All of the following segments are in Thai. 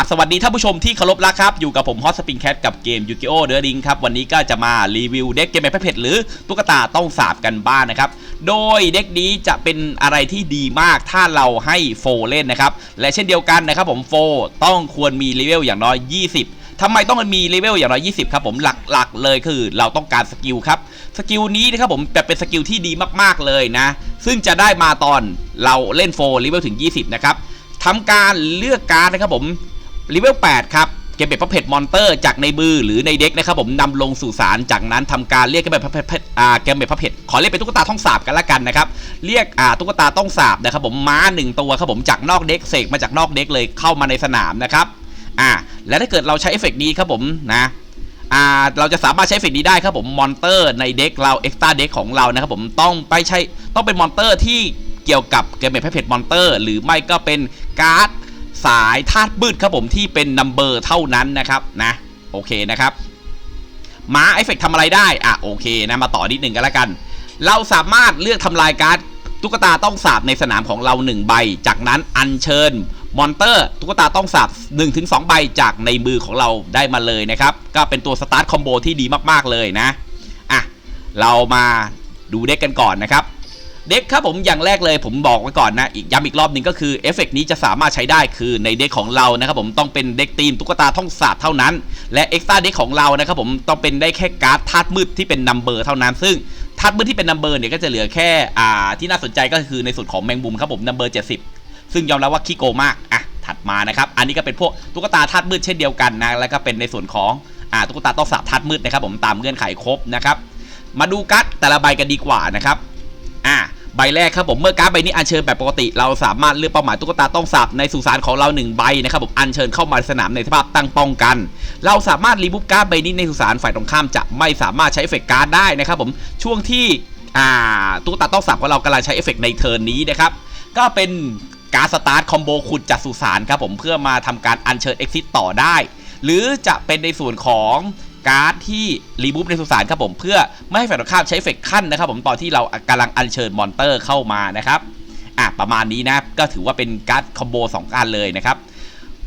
ราบสวัสดีท่านผู้ชมที่เคารพรักครับ อยู่กับผมฮอตสปริงแคทกับเกมยูกิโอเดอร์ดิงครับ วันนี้ก็จะมารีวิวเด็กเกมแบบเผ็ดหรือตุ๊กตาต้องสาบกันบ้านนะครับ โดยเด็กนี้จะเป็นอะไรที่ดีมากถ้าเราให้โฟเล่นนะครับ และเช่นเดียวกันนะครับผมโฟต้องควรมีเลเวลอย่างน้อย 20ทำไมต้องมีเลเวลอย่างน้อย20 ครับผมหลักๆเลยคือเราต้องการสกิลครับ สกิลนี้นะครับผมจะเป็นสกิลที่ดีมากๆเลยนะ ซึ่งจะได้มาตอนเราเล่นโฟเลเวลถึง 20 นะครับทำการเลือกการนะครับผม เลเวล8ครับเก็บเบ็ดพระเพชรมอนเตอร์จากในมือหรือในเด็กนะครับผมนำลงสู่สารจากนั้นทำการเรียกเก็บเบ็ดพระเพชรอ่าเก็บเบ็ดพระเพชรขอเรียกเป็นตุ๊กตาท่องสาบกันละกันนะครับเรียกอ่าตุ๊กตาต้องสาบนะครับผมม้าหนึ่งตัวครับผมจากนอกเด็กเสกมาจากนอกเด็กเลยเข้ามาในสนามนะครับอ่าและถ้าเกิดเราใช้เอฟเฟกต์นี้ครับผมนะอ่าเราจะสามารถใช้เอฟเฟกต์นี้ได้ครับผมมอนเตอร์ในเด็กเราเอ็กซ์ตร้าเด็กของเรานะครับผมต้องไปใช้ต้องเป็นมอนเตอร์ที่เกี่ยวกับเกมเบ็ดพระเพชรมอนเตอร์หรือไม่ก็เป็นการ์ด สายธาตุมืดครับผมที่เป็นนัมเบอร์เท่านั้นนะครับนะโอเคนะครับม้าเอฟเฟกทำอะไรได้อะโอเคนะมาต่อนิดหนึ่งกันแล้วกัน เราสามารถเลือกทำลายการ์ดตุ๊กตาต้องสาบในสนามของเรา 1 ใบ จากนั้นอัญเชิญมอนเตอร์ตุ๊กตาต้องสาบ1-2 ใบจากในมือของเราได้มาเลยนะครับ ก็เป็นตัวสตาร์ทคอมโบที่ดีมากๆเลยนะอะเรามาดูเด็กกันก่อนนะครับ เด็กครับผมอย่างแรกเลยผมบอกไว้ก่อนนะอีกย้ำอีกรอบหนึ่งก็คือเอฟเฟกนี้จะสามารถใช้ได้คือในเด็กของเรานะครับผมต้องเป็นเด็กทีมตุ๊กตาท่องศาสตร์เท่านั้น และเอ็กซ์ตร้าเด็กของเรานะครับผมต้องเป็นได้แค่การ์ดธาตุมืดที่เป็นนัมเบอร์เท่านั้น ซึ่งธาตุมืดที่เป็นนัมเบอร์เนี่ยก็จะเหลือแค่อ่าที่น่าสนใจก็คือในส่วนของแมงมุมครับผมนัมเบอร์70 ซึ่งยอมรับว่าขี้โกงมากอะถัดมานะครับอันนี้ก็เป็นพวกตุ๊กตาธาตุมืดเช่นเดียวกันนะแล้วก็เป็นในส่วนของอ่าตุ๊กตาต้องสาบธาตุมืดนะครับผมตามเงื่อนไขครบนะครับมาดูการ์ดแต่ละใบกันดีกว่านะครับ ใบแรกครับผมเมื่อการ์ดใบนี้อัญเชิญแบบปกติ เราสามารถเลือกเป้าหมายตุ๊กตาต้องสับในสุสานของเรา1ใบนะครับผมอัญเชิญเข้ามาสนามในสภาพตั้งป้องกัน เราสามารถรีมูฟการ์ดใบนี้ในสุสานฝ่ายตรงข้ามจะไม่สามารถใช้เอฟเฟกต์การ์ดได้นะครับผมช่วงที่ตุ๊กตาต้องสับของเรากำลังใช้เอฟเฟกต์ในเทิร์นนี้นะครับก็เป็นการสตาร์ทคอมโบขุดจากสุสานครับผมเพื่อมาทำการอัญเชิญเอ็กซิสต่อได้ หรือจะเป็นในส่วนของ การ์ดที่รีบูฟในสุสานครับผมเพื่อไม่ให้ฝ่ายตรงข้ามใช้เฟกขั้นนะครับผมตอนที่เรากำลังอัญเชิญมอนเตอร์เข้ามานะครับอะประมาณนี้นะก็ถือว่าเป็นการ์ดคอมโบสองอันเลยนะครับ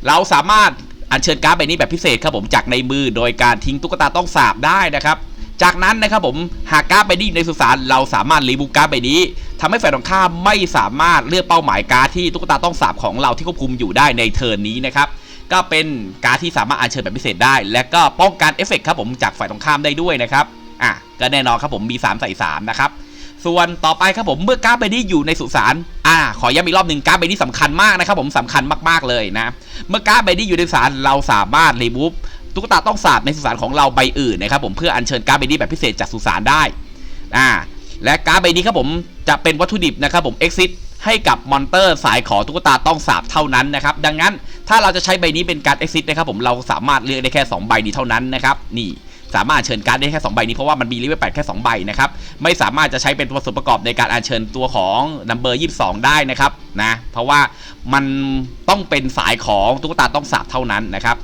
เราสามารถอัญเชิญการ์ดใบนี้แบบพิเศษครับผมจากในมือโดยการทิ้งตุ๊กตาต้องสาบได้นะครับจากนั้นนะครับผมหากการ์ดใบนี้อยู่ในสุสานเราสามารถรีบูฟการ์ดใบนี้ทำให้ฝ่ายตรงข้ามไม่สามารถเลือกเป้าหมายการ์ดที่ตุ๊กตาต้องสาบของเราที่ควบคุมอยู่ได้ในเทิร์นนี้นะครับ ก็เป็นการที่สามารถอัญเชิญแบบพิเศษได้ และก็ป้องกันเอฟเฟกต์ครับผมจากฝ่ายตรงข้ามได้ด้วยนะครับอะก็แน่นอนครับผมมี 3 ใส่ 3 นะครับ ส่วนต่อไปครับผมเมื่อการ์ดใบนี้อยู่ในสุสานอ่าขอย้ำอีกรอบหนึ่งการ์ดใบนี้สำคัญมากนะครับผมสำคัญมากๆเลยนะ เมื่อการ์ดใบนี้อยู่ในสุสานเราสามารถรีมูฟตุ๊กตาต้องสาบในสุสานของเราใบอื่นนะครับผมเพื่ออัญเชิญการ์ดใบนี้แบบพิเศษจากสุสานได้อ่าและการ์ดใบนี้ครับผมจะเป็นวัตถุดิบนะครับผม exit ให้กับมอนเตอร์สายขอตุ๊กตาต้องสาบเท่านั้นนะครับ ดังนั้นถ้าเราจะใช้ใบนี้เป็นการ์ด exit นะครับผมเราสามารถเลือกได้แค่ 2 ใบนี้เท่านั้นนะครับนี่สามารถเชิญการ์ดได้แค่2ใบนี้เพราะว่ามันมีลิเวลแปดแค่2ใบนะครับไม่สามารถจะใช้เป็นตัวส่วนประกอบในการอัญเชิญตัวของนัมเบอร์22ได้นะครับนะเพราะว่ามันต้องเป็นสายของตุ๊กตาต้องสาบเท่านั้นนะครับ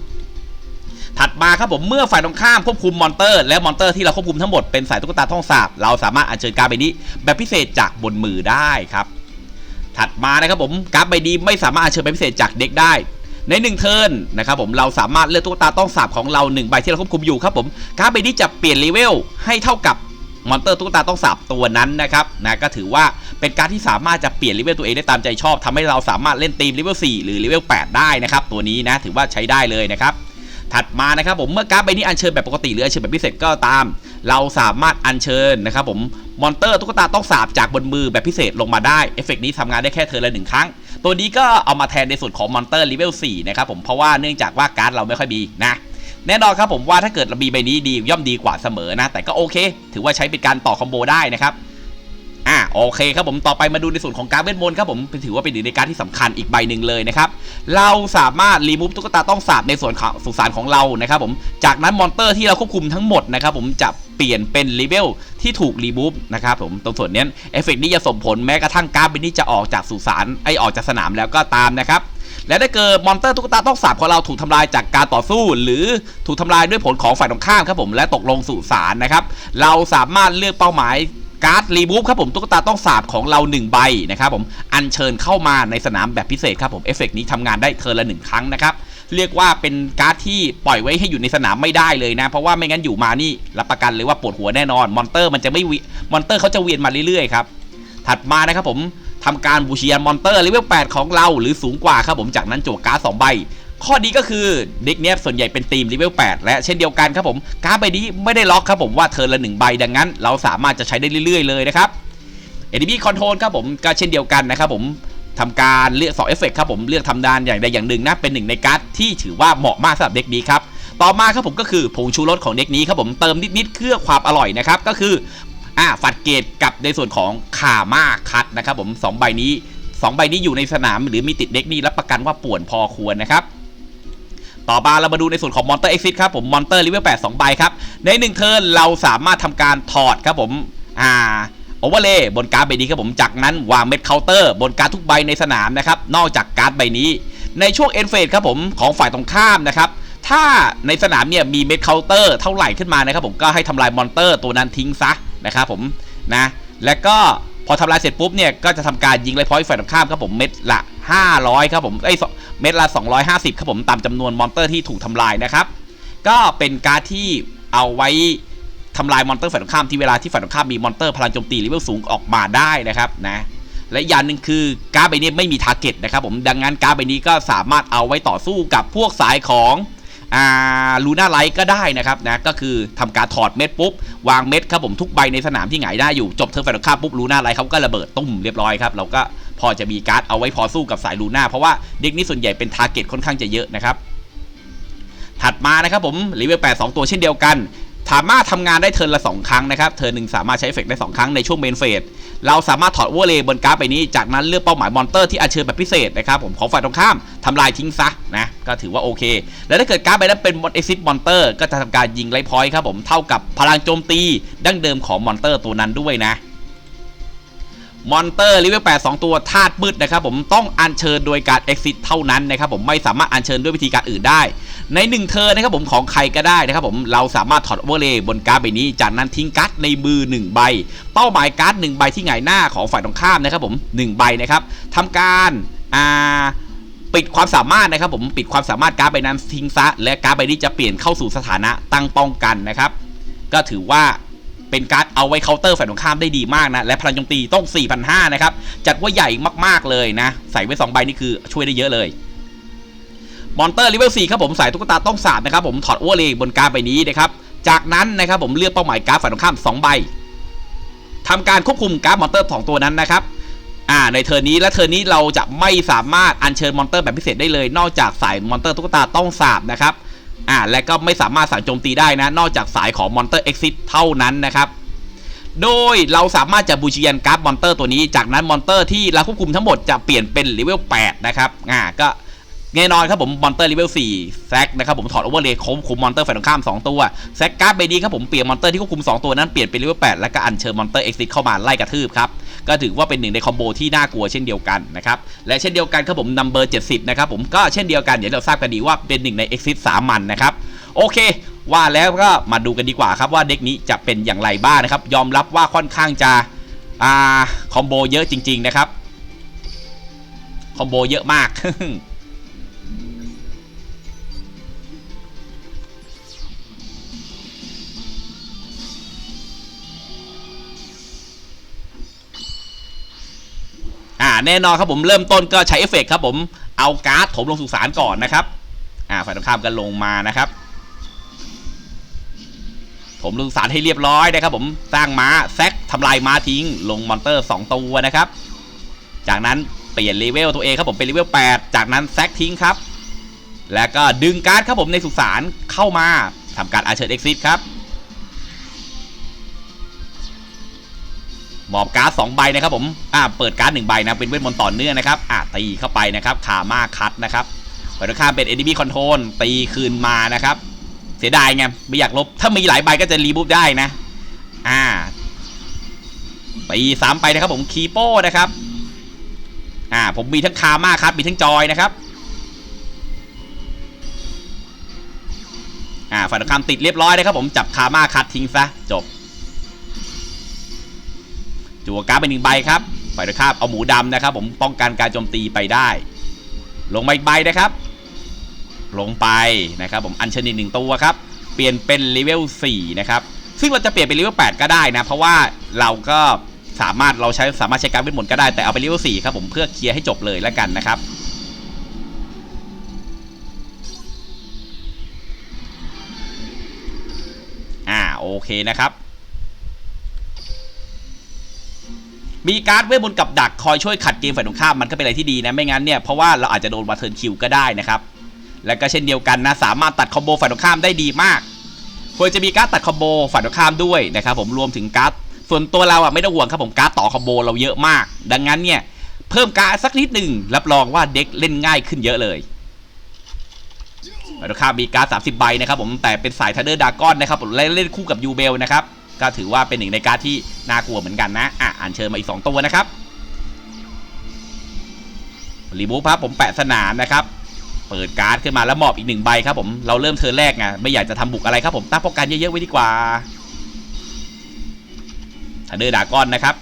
ถัดมาครับผมเมื่อฝ่ายตรงข้ามควบคุมมอนเตอร์ และมอนเตอร์ที่เราควบคุมทั้งหมดเป็นสายตุ๊กตาท่องสาบเราสามารถอัญเชิญการ์ดใบนี้ แบบพิเศษจากบนมือได้ครับ ถัดมานะครับผมการ์ดใบนี้ไม่สามารถเชิญแบบพิเศษจากเด็กได้ในหนึ่งเทิร์นนะครับผมเราสามารถเลือกตุ๊กตาต้องสาบของเราหนึ่งใบที่เราควบคุมอยู่ครับผมการ์ดใบนี้จะเปลี่ยนเลเวลให้เท่ากับมอนเตอร์ตุ๊กตาต้องสาบตัวนั้นนะครับนะก็ถือว่าเป็นการที่สามารถจะเปลี่ยนเลเวลตัวเองได้ตามใจชอบทำให้เราสามารถเล่นทีมเลเวล4หรือเลเวล8ได้นะครับตัวนี้นะถือว่าใช้ได้เลยนะครับ ถัดมานะครับผมเมื่อการ์ดใบนี้อัญเชิญแบบปกติหรืออัญเชิญแบบพิเศษก็ตาม เราสามารถอัญเชิญนะครับผมมอนเตอร์ตุ๊กตาต้องสาบจากบนมือแบบพิเศษลงมาได้เอฟเฟกนี้ทำงานได้แค่เธอละหนึ่งครั้ง ตัวนี้ก็เอามาแทนในส่วนของมอนเตอร์เลเวล4นะครับผมเพราะว่าเนื่องจากว่าการ์ดเราไม่ค่อยมีนะแน่นอนครับผมว่าถ้าเกิดเรามีใบนี้ดีย่อมดีกว่าเสมอนะ แต่ก็โอเค ถือว่าใช้เป็นการต่อคอมโบได้นะครับ อ่าโอเคครับผมต่อไปมาดูในส่วนของการเวทมนต์ครับผมถือว่าเป็นหนึ่งในการที่สำคัญอีกใบหนึ่งเลยนะครับเราสามารถรีมูฟตุ๊กตาต้องสาบในส่วนของสุสานของเรานะครับผมจากนั้นมอนเตอร์ที่เราควบคุมทั้งหมดนะครับผมจะเปลี่ยนเป็นเลเวลที่ถูกรีมูฟนะครับผมตรงส่วนนี้เอฟเฟกต์นี้จะส่งผลแม้กระทั่งการ์ดใบนี้จะออกจากสุสานไอออกจากสนามแล้วก็ตามนะครับและถ้าเกิดมอนเตอร์ตุ๊กตาต้องสาบของเราถูกทำลายจากการต่อสู้ หรือถูกทำลายด้วยผลของฝ่ายตรงข้ามครับผมและตกลงสู่สารนะครับเราสามารถเลือกเป้าหมาย การ์ดรีบูฟครับผมตุ๊กตาต้องสาบของเรา 1 ใบนะครับผมอัญเชิญเข้ามาในสนามแบบพิเศษครับผมเอฟเฟกนี้ทำงานได้เทิร์นละหนึ่งครั้งนะครับเรียกว่าเป็นการ์ดที่ปล่อยไว้ให้อยู่ในสนามไม่ได้เลยนะ เพราะว่าไม่งั้นอยู่มานี่รับประกันเลยว่าปวดหัวแน่นอนมอนเตอร์มันจะไม่วิมอนเตอร์เขาจะเวียนมาเรื่อยๆครับถัดมานะครับผมทำการบูเชียนมอนเตอร์เลเวล8ของเราหรือสูงกว่าครับผมจากนั้นจั่วการ์ดสองใบ ข้อดีก็คือเด็กเนี้ยส่วนใหญ่เป็นทีมเลเวล8และเช่นเดียวกันครับผมการ์ดใบนี้ไม่ได้ล็อกครับผมว่าเทิร์นละหนึ่งใบดังนั้น เราสามารถจะใช้ได้เรื่อยๆเลยนะครับ ADB Control ครับผมก็เช่นเดียวกันนะครับผมทำการเลือก2เอฟเฟกครับผมเลือกทำดานอย่างใดอย่างหนึ่งนะเป็นหนึ่งในการ์ดที่ถือว่าเหมาะมากสำหรับเด็กนี้ครับต่อมาครับผมก็คือผงชูรสของเด็กนี้ครับผมเติมนิดๆเพื่อความอร่อยนะครับก็คืออ่าฝัดเกตกับในส่วนของขาม่าคัดนะครับผมสองใบนี้สองใบนี้อยู่ในสนามหรือมีติดเด็กนี้รับประกันว่าป่วนพอควรนะครับ ต่อมาเรามาดูในส่วนของมอนเตอร์เอ็กซิสครับผมมอนเตอร์เลเวล8 2ใบครับ ใน1เทิร์นเราสามารถทำการถอดครับผมอ่าโอเวอร์เลย์บนการ์ดใบนี้ครับผมจากนั้นวางเม็ดเคาน์เตอร์บนการ์ดทุกใบในสนามนะครับนอกจากการ์ดใบนี้ ในช่วงเอ็นเฟสครับผมของฝ่ายตรงข้ามนะครับถ้าในสนามเนี่ยมีเม็ดเคาน์เตอร์เท่าไหร่ขึ้นมานะครับผมก็ให้ทำลายมอนเตอร์ตัวนั้นทิ้งซะนะครับผมนะและก็ พอทำลายเสร็จปุ๊บเนี่ยก็จะทำการยิงไลพอยต์ฝ่ายตรงข้ามครับผมเม็ดละ 500ครับผมไอ้เม็ดละ 250ครับผมตามจำนวนมอนเตอร์ที่ถูกทำลายนะครับก็เป็นการที่เอาไว้ทำลายมอนเตอร์ฝ่ายตรงข้ามที่เวลาที่ฝ่ายตรงข้ามมีมอนเตอร์พลังโจมตีเลเวลสูงออกมาได้นะครับนะและอย่างหนึ่งคือการ์ดใบนี้ไม่มีทาร์เก็ตนะครับผมดังนั้นการ์ดใบนี้ก็สามารถเอาไว้ต่อสู้กับพวกสายของ ลูน่าไลท์ก็ได้นะครับนะก็คือทำการถอดเม็ดปุ๊บ วางเม็ดครับผมทุกใบในสนามที่หงายได้อยู่จบเทิร์นฝ่ายรงข้าปุ๊บลูน่าไลท์เขาก็ระเบิดตุ้มเรียบร้อยครับเราก็พอจะมีการ์ดเอาไว้พอสู้กับสายลูน่าเพราะว่าเด็กนี้ส่วนใหญ่เป็นทาร์เก็ตค่อนข้างจะเยอะนะครับถัดมานะครับผมเลเวล8 2 ตัวเช่นเดียวกัน สามารถทำงานได้เทิร์นละ2ครั้งนะครับ เทิร์นหนึ่งสามารถใช้เอฟเฟกต์ได้ 2 ครั้งในช่วงเมนเฟส เราสามารถถอดโอเวเลยบนการ์ดใบนี้ จากนั้นเลือกเป้าหมายมอนเตอร์ที่อัญเชิญแบบพิเศษนะครับ ผมของฝ่ายตรงข้ามทำลายทิ้งซะนะ ก็ถือว่าโอเค แล้วถ้าเกิดการ์ดใบนั้นเป็นมอนเอ็กซิสมอนเตอร์ก็จะทำการยิงไลท์พอยต์ครับผม เท่ากับพลังโจมตีดั้งเดิมของมอนเตอร์ตัวนั้นด้วยนะมอนเตอร์เลเวล8 2ตัวธาตุมืดนะครับผมต้องอัญเชิญโดยการ exit เท่านั้นนะครับผมไม่สามารถอัญเชิญด้วยวิธีการอื่นได้ ใน 1เทอร์นนะครับผมของใครก็ได้นะครับผมเราสามารถถอดโอเวอร์เลย์บนการ์ดใบนี้ จากนั้นทิ้งการ์ดในมือ 1 ใบ เป้าหมายการ์ด1ใบที่หงายหน้าของฝ่ายตรงข้ามนะครับผม1ใบนะครับทำการอ่าปิดความสามารถนะครับผมปิดความสามารถการ์ดใบนั้นทิ้งซะ และการ์ดใบนี้จะเปลี่ยนเข้าสู่สถานะตั้งป้องกันนะครับก็ถือว่าเป็นการ์ดเอาไว้เคาน์เตอร์ฝ่ายตรงข้ามได้ดีมากนะ และพลังโจมตีต้อง 4,500 นะครับ จัดว่าใหญ่มาก ๆ เลยนะ ใส่ไว้ 2 ใบนี่คือช่วยได้เยอะเลย มอนเตอร์เลเวล4ครับผมสายตุ๊กตาต้องสาดนะครับผมถอดอเวเลยบนการใบนี้นะครับจากนั้นนะครับผมเลือกเป้าหมายการ์ดฝ่ายตรงข้าม2ใบทำการควบคุมการ์ดมอนเตอร์2ตัวนั้นนะครับอ่าในเทอร์นี้และเทอร์นี้เราจะไม่สามารถอัญเชิญมอนเตอร์แบบพิเศษได้เลย นอกจากสายมอนเตอร์ตุ๊กตาต้องสาบนะครับอ่าและก็ไม่สามารถสั่งโจมตีได้นะ นอกจากสายของมอนเตอร์เอ็กซิสเท่านั้นนะครับโดยเราสามารถจะบูชิยันการ์ดมอนเตอร์ตัวนี้ จากนั้นมอนเตอร์ที่เราควบคุมทั้งหมดจะเปลี่ยนเป็นเลเวล8นะครับอ่าก็ แน่นอนครับผมมอนเตอร์เลเวล4แซกนะครับผมถอดโอเวอร์เลย์คุมมอนเตอร์ฝ่ายตรงข้าม 2 ตัวแซกการ์ดใบนี้ครับผมเปลี่ยนมอนเตอร์ที่ควบคุม 2 ตัวนั้นเปลี่ยนเป็นเลเวล8แล้วก็อัญเชิญมอนเตอร์เอ็กซิสเข้ามาไล่กระทืบครับก็ถือว่าเป็นหนึ่งในคอมโบที่น่ากลัวเช่นเดียวกันนะครับและเช่นเดียวกันครับผมนัมเบอร์70นะครับผมก็เช่นเดียวกันเดี๋ยวเราทราบกันดีว่าเป็นหนึ่งในเอ็กซิสสามัญนะครับโอเค ว่าแล้วก็มาดูกันดีกว่าครับว่าเด็กนี้จะเป็นอย่างไรบ้างนะครับยอมรับว่าค่อนข้างจะอ่าคอมโบเยอะจริง ๆ นะครับคอมโบเยอะมาก แน่นอนครับผมเริ่มต้นก็ใช้เอฟเฟกต์ครับผมเอาการ์ดถมลงสุสานก่อนนะครับอ่าฝ่ายตรงข้ามก็ลงมานะครับผมลงสารให้เรียบร้อยนะครับผมสร้างม้าแซกทำลายม้าทิ้ง ลงมอนเตอร์ 2 ตัวนะครับ จากนั้นเปลี่ยนเลเวลตัวเองครับผมเป็นเลเวล8จากนั้นแซกทิ้งครับ แล้วก็ดึงการ์ดครับผมในสุสานเข้ามาทำการอาเชิญเอ็กซิสครับ มอบการ์ดสองใบนะครับผมอ่าเปิดการ์ดหนึ่งใบนะเป็นเวทมนต์ต่อเนื่องนะครับอ่าตีเข้าไปนะครับขามาคัดนะครับฝ่ายตรงข้ามเป็น enemy control ตีคืนมานะครับ เสียดายไงไม่อยากลบ ถ้ามีหลายใบก็จะรีบูฟได้นะ อ่าปีสามไปนะครับผมคีโป้นะครับ อ่า ผมมีทั้งคามาครับมีทั้งจอยนะครับอ่าฝ่ายตรงข้ามติดเรียบร้อยนะครับผมจับคามาคัดทิ้งซะจบ จั่วการ์ดไปหนึ่งใบครับฝ่ายตรงข้ามเอาหมูดำนะครับ ผมป้องกันการโจมตีไปได้ ลงมาอีกใบนะครับ ลงไปนะครับผมอัญเชนีหนึ่งตัวครับ เปลี่ยนเป็นเลเวล4นะครับซึ่งเราจะเปลี่ยนเป็นเลเวล8ก็ได้นะ เพราะว่าเราก็สามารถเราใช้สามารถใช้การดเวทมนต์ก็ได้แต่เอาไปเลเวล4ครับผมเพื่อเคลียร์ให้จบเลยแล้วกันนะครับอ่าโอเคนะครับ มีการ์ดเวทมนต์กับดักคอยช่วยขัดเกมฝ่ายตรงข้ามมันก็เป็นอะไรที่ดีนะไม่งั้นเนี่ยเพราะว่าเราอาจจะโดนวาเทิร์นคิวก็ได้นะครับและก็เช่นเดียวกันนะสามารถตัดคอมโบฝ่ายตรงข้ามได้ดีมากควรจะมีการ์ดตัดคอมโบฝ่ายตรงข้ามด้วยนะครับผมรวมถึงการ์ดส่วนตัวเราอะไม่ต้องห่วงครับผมการ์ดต่อคอมโบเราเยอะมาก ดังนั้นเนี่ยเพิ่มการ์ดสักนิดหนึ่งรับรองว่าเด็กเล่นง่ายขึ้นเยอะเลยฝ่ายตรงข้ามมีการ์ด30 ใบนะครับผมแต่เป็นสายทันเดอร์ดากอนนะครับผมและเล่นคู่กับยูเบลนะครับ ก็ถือว่าเป็นหนึ่งในการที่น่ากลัวเหมือนกันนะอะอ่านเชิญมาอีก 2 ตัวนะครับรีมูฟครับผมแปะสนามนะครับ เปิดการ์ดขึ้นมาแล้วมอบอีกหนึ่งใบครับผมเราเริ่มเทิร์นแรกไงไม่อยากจะทำบุกอะไรครับผมตั้งป้องกันเยอะๆไว้ดีกว่าทันเดอร์ดากอนนะครับ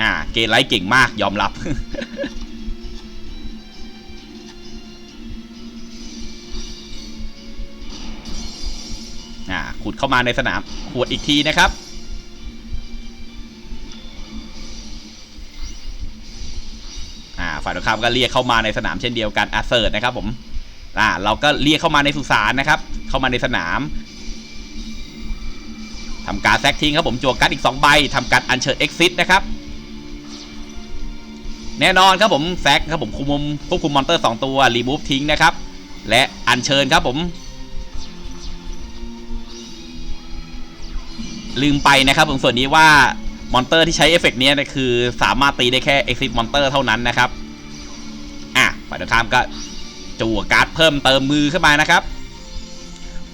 อ่าเกย์ไลท์เก่งมากยอมรับ อ่าขุดเข้ามาในสนามหวดอีกทีนะครับ อ่าฝ่ายตรงข้ามก็เรียกเข้ามาในสนามเช่นเดียวกันอาเซิร์ตนะครับผมอ่าเราก็เรียกเข้ามาในสุสานนะครับ เข้ามาในสนามทำการแซกทิ้งครับผมจัวการ์ดอีก2ใบทำการอัญเชิญเอ็กซิสนะครับแน่นอนครับผมแซกครับผมคุมควบคุมมอนเตอร์ 2 ตัวรีมูฟทิ้งนะครับ และอัญเชิญครับผม ลืมไปนะครับผมส่วนนี้ว่ามอนเตอร์ที่ใช้เอฟเฟกต์นี้นะคือสามารถตีได้แค่ Exit Monster เท่านั้นนะครับ อะฝ่ายตรงข้ามก็จั่วการ์ดเพิ่มเติมมือขึ้นมานะครับ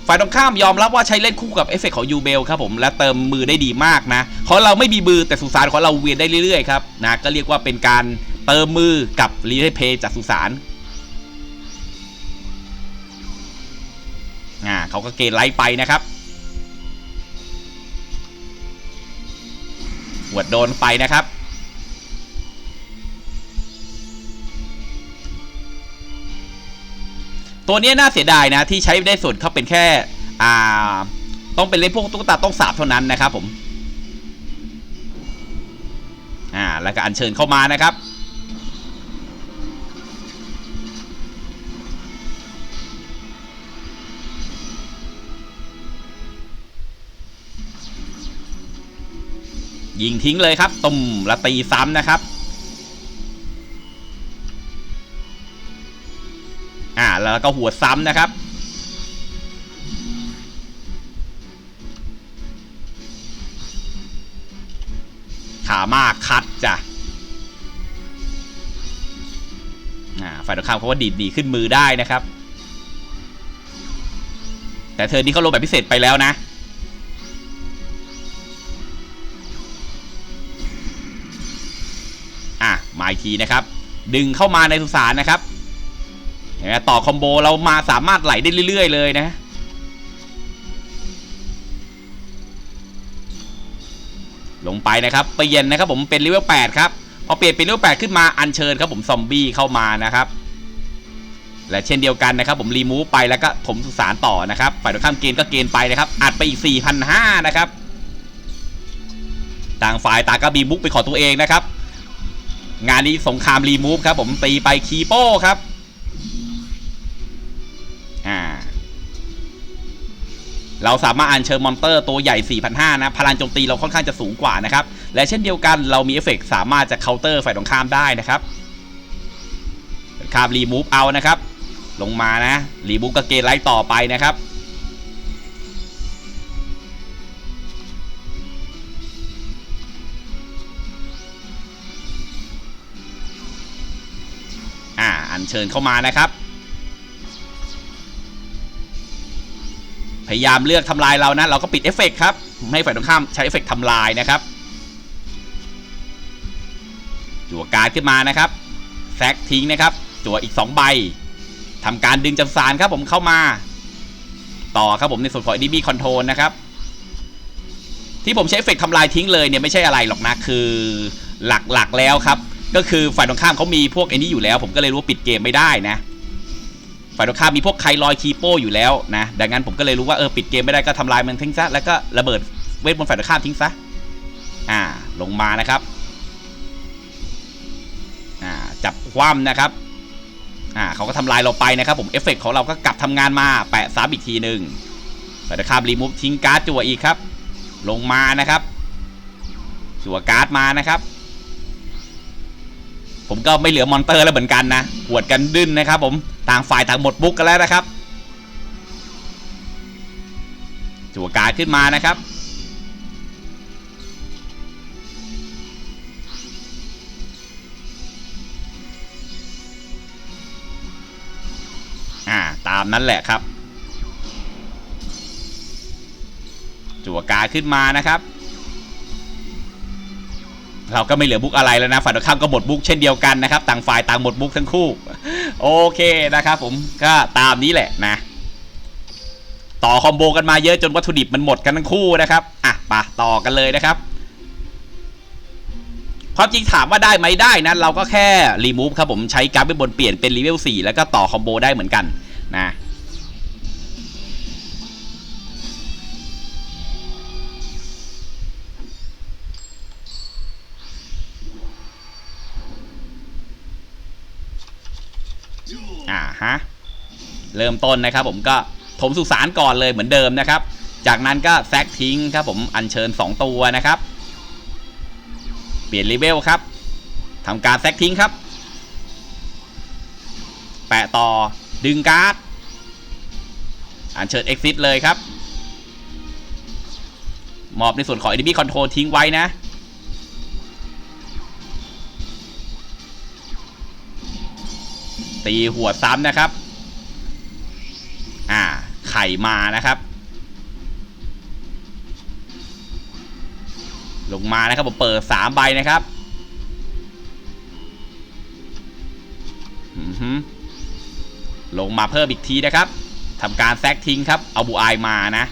ฝ่ายตรงข้ามยอมรับว่าใช้เล่นคู่กับเอฟเฟกต์ของยูเบลครับผม และเติมมือได้ดีมากนะเของเราไม่มีมือแต่สุสานของเราเวียนได้เรื่อยๆครับนะก็เรียกว่าเป็นการเติมมือกับรีเพย์จากสุสานอ่าเขาก็เกณฑ์ไลท์ไปนะครับ หวดโดนไปนะครับ ตัวนี้น่าเสียดายนะที่ใช้ได้ส่วนเขาเป็นแค่อ่าต้องเป็นเล่นพวกตุ๊กตาต้องสาบเท่านั้นนะครับผมอ่าแล้วก็อัญเชิญเข้ามานะครับ ยิงทิ้งเลยครับตุ่มและตีซ้ำนะครับอ่าแล้วก็หัวซ้ำนะครับขามากคัดจ้ะอ่าฝ่ายตรงข้ามเขาว่าดีดหนีขึ้นมือได้นะครับ แต่เธอนี่เขาลงแบบพิเศษไปแล้วนะ อีกทีนะครับ ดึงเข้ามาในสุสานนะครับเห็นไหมต่อคอมโบเรามาสามารถไหลได้เรื่อย ๆ เลยนะลงไปนะครับเปลี่ยนนะครับผมเป็นเลเวล8ครับพอเปลี่ยนเป็นเลเวล8ขึ้นมาอัญเชิญครับผมซอมบี้เข้ามานะครับ และเช่นเดียวกันนะครับ ผมรีมูฟไปแล้วก็ถมสุสานต่อนะครับฝ่ายตรงข้ามเกณฑ์ก็เกณฑ์ไปนะครับอัดไปอีก4,500นะครับ ต่างฝ่ายต่างก็บีบุ๊กไปขอตัวเองนะครับ งานนี้สงครามรีมูฟครับ ผมตีไปคีโป้ครับ อ่า เราสามารถอัญเชิญมอนเตอร์ตัวใหญ่ 4,500 นะ พลังโจมตีเราค่อนข้างจะสูงกว่านะครับ และเช่นเดียวกันเรามีเอฟเฟกต์สามารถจะเคาน์เตอร์ฝ่ายตรงข้ามได้นะครับคามรีมูฟเอานะครับ ลงมานะ รีมูฟกับเกนไลท์ต่อไปนะครับ อัญเชิญเข้ามานะครับ พยายามเลือกทำลายเรานะ เราก็ปิดเอฟเฟกต์ครับไม่ให้ฝ่ายตรงข้ามใช้เอฟเฟกต์ทำลายนะครับจั่วการขึ้นมานะครับแซกทิ้งนะครับ จั่วอีก 2 ใบทำการดึงจักรสารครับผมเข้ามา ต่อครับผมในส่วนของ EDB Control นะครับที่ผมใช้เอฟเฟกต์ทำลายทิ้งเลยเนี่ยไม่ใช่อะไรหรอกนะคือหลักๆแล้วครับ ก็คือฝ่ายตรงข้ามเขามีพวกไอ้นี้อยู่แล้ว ผมก็เลยรู้ว่าปิดเกมไม่ได้นะ ฝ่ายตรงข้ามมีพวกไคลอยคีโปอยู่แล้วนะ ดังนั้นผมก็เลยรู้ว่าเออปิดเกมไม่ได้ก็ทำลายมันทิ้งซะ แล้วก็ระเบิดเวทบนฝ่ายตรงข้ามทิ้งซะ อ่า ลงมานะครับ อ่า จับคว่ำนะครับ อ่า เขาก็ทำลายเราไปนะครับ ผม เอฟเฟกต์ของเราก็กลับทำงานมา แปะซ้ำอีกทีหนึ่งฝ่ายตรงข้ามรีมูฟทิ้งการ์ดจั่วอีกครับ ลงมานะครับจั่วการ์ดมานะครับ ผมก็ไม่เหลือมอนเตอร์แล้วเหมือนกันนะหวดกันดิ้นนะครับ ผมต่างฝ่ายต่างหมดบุ๊กกันแล้วนะครับจั่วการขึ้นมานะครับ อ่าตามนั้นแหละครับ จั่วการขึ้นมานะครับ เราก็ไม่เหลือบุ๊กอะไรแล้วนะฝ่ายตรงข้ามก็หมดบุ๊กเช่นเดียวกันนะครับต่างฝ่ายต่างหมดบุ๊กทั้งคู่ โอเคนะครับผมก็ตามนี้แหละนะต่อคอมโบกันมาเยอะจนวัตถุดิบมันหมดกันทั้งคู่นะครับอะปะต่อกันเลยนะครับความจริงถามว่าได้ไหมได้นะเราก็แค่รีมูฟครับผมใช้การ์ดไปบนเปลี่ยนเป็นรีเวล4แล้วก็ต่อคอมโบได้เหมือนกันนะ ฮะเริ่มต้นนะครับ ผมก็ถมสุสานก่อนเลยเหมือนเดิมนะครับ จากนั้นก็แซกทิ้งครับผมอัญเชิญ 2 ตัวนะครับ เปลี่ยนเลเวลครับทำการแซกทิ้งครับ แปะต่อดึงการ์ดอัญเชิญ exit เลยครับ มอบในส่วนของ enemy control ทิ้งไว้นะ ตีหัวซ้ำนะครับ อ่า ไข่มานะครับ ลงมานะครับผมเปิดสามใบนะครับอือหือลงมาเพิ่มอีกทีนะครับทำการแซกทิ้งครับ เอาบูอายมานะ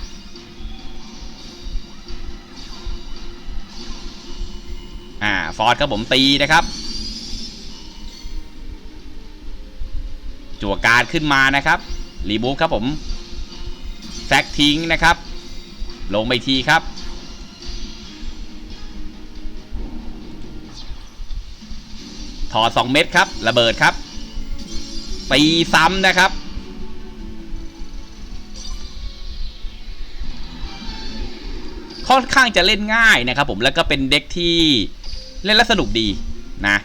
อ่า ฟอร์ดครับผมตีนะครับ จั่วการขึ้นมานะครับรีมูฟครับผมแซกทิ้งนะครับ ลงไปทีครับ ถอด2เม็ดครับ ระเบิดครับตีซ้ำนะครับค่อนข้างจะเล่นง่ายนะครับผมแล้วก็เป็นเด็กที่เล่นแล้วสนุกดีนะ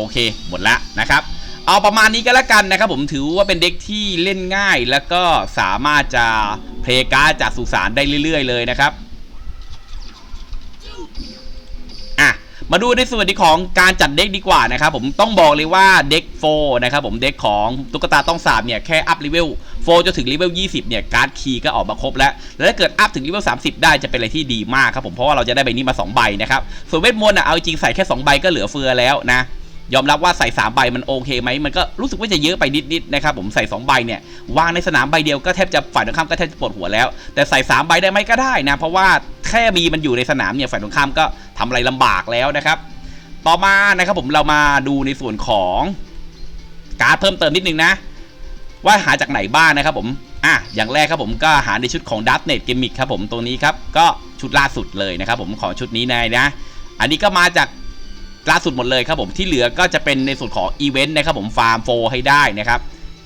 โอเค หมดละนะครับเอาประมาณนี้ก็แล้วกันนะครับผมถือว่าเป็นเด็กที่เล่นง่าย แล้วก็สามารถจะเพลย์การ์ดจากสุสานได้เรื่อย ๆ เลยนะครับอะมาดูในส่วนที่ของการจัดเด็กดีกว่านะครับผมต้องบอกเลยว่าเด็กโฟนะครับผมเด็กของตุ๊กตาต้องสาบเนี่ยแค่อัพเลเวลโฟจนถึงเลเวล20 เนี่ย การ์ดคีย์ก็ออกมาครบแล้ว แล้วถ้าเกิดอัพถึงเลเวล30 ได้จะเป็นอะไรที่ดีมากครับผมเพราะว่าเราจะได้ใบนี้มา 2 ใบนะครับ ส่วนเวทมนต์อะเอาจริงใส่แค่ 2 ใบก็เหลือเฟือแล้วนะ ยอมรับว่าใส่3ใบมันโอเคไหมมันก็รู้สึกว่าจะเยอะไปนิดๆนะครับผมใส่2ใบเนี่ยวางในสนามใบเดียวก็แทบจะฝ่ายตรงข้ามก็แทบจะปวดหัวแล้ว แต่ใส่3ใบได้ไหมก็ได้นะเพราะว่าแค่มีมันอยู่ในสนามเนี่ยฝ่ายตรงข้ามก็ทำอะไรลำบากแล้วนะครับ ต่อมานะครับผมเรามาดูในส่วนของการ์ดเพิ่มเติมนิดนึงนะ ว่าหาจากไหนบ้างนะครับผมอะอย่างแรกครับผมก็หาในชุดของ Dark Net Gimmick ครับผมตัวนี้ครับก็ชุดล่าสุดเลยนะครับผมของชุดนี้นายนะ อันนี้ก็มาจาก ล่าสุดหมดเลยครับผมที่เหลือก็จะเป็นในส่วนของอีเวนต์นะครับผมฟาร์มโฟให้ได้นะครับ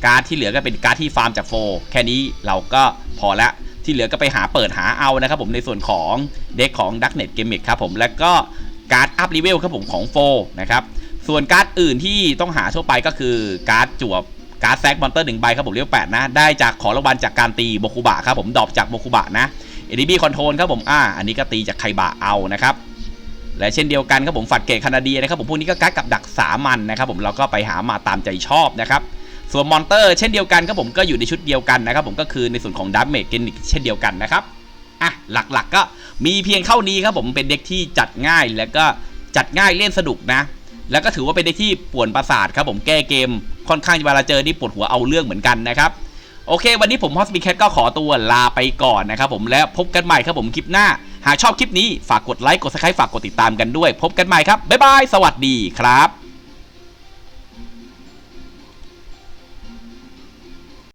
การ์ดที่เหลือก็เป็นการ์ดที่ฟาร์มจากโฟแค่นี้เราก็พอละที่เหลือก็ไปหาเปิดหาเอานะครับผมในส่วนของเด็กของ Dark Net Gimmick ครับผมแล้วก็การ์ดอัพเลเวลครับผมของโฟนะครับส่วนการ์ดอื่นที่ต้องหาทั่วไปก็คือการ์ดจั่วการ์ดแซกมอนเตอร์หนึ่งใบครับผมเรียกแปดนะ ได้จากขอรางวัลจากการตีโบคุบะครับผมดอปจากโบคุบะนะเอดีบีคอนโทรลครับผมอ่าอันนี้ก็ตีจากไคบะเอานะครับ และเช่นเดียวกันครับผมฝัดเกตคานาเดียนะครับผมพวกนี้ก็กัดกับดักสามันนะครับผมเราก็ไปหามาตามใจชอบนะครับส่วนมอนเตอร์เช่นเดียวกันครับผมก็อยู่ในชุดเดียวกันนะครับผมก็คือในส่วนของดัมเมจเกนิกเช่นเดียวกันนะครับอะหลักๆก็มีเพียงเท่านี้ครับผมเป็นเด็กที่จัดง่ายแล้วก็จัดง่ายเล่นสนุกนะ แล้วก็ถือว่าเป็นเด็กที่ป่วนประสาทครับผมแก้เกมค่อนข้างเวลาเจอนี่ปวดหัวเอาเรื่องเหมือนกันนะครับโอเค วันนี้ผมฮอสปีแคทก็ขอตัวลาไปก่อนนะครับผมแล้วพบกันใหม่ครับผมคลิปหน้า หากชอบคลิปนี้ฝากกดไลค์กดซับสไครต์ฝากกดติดตามกันด้วย พบกันใหม่ครับบ๊ายบายสวัสดีครับ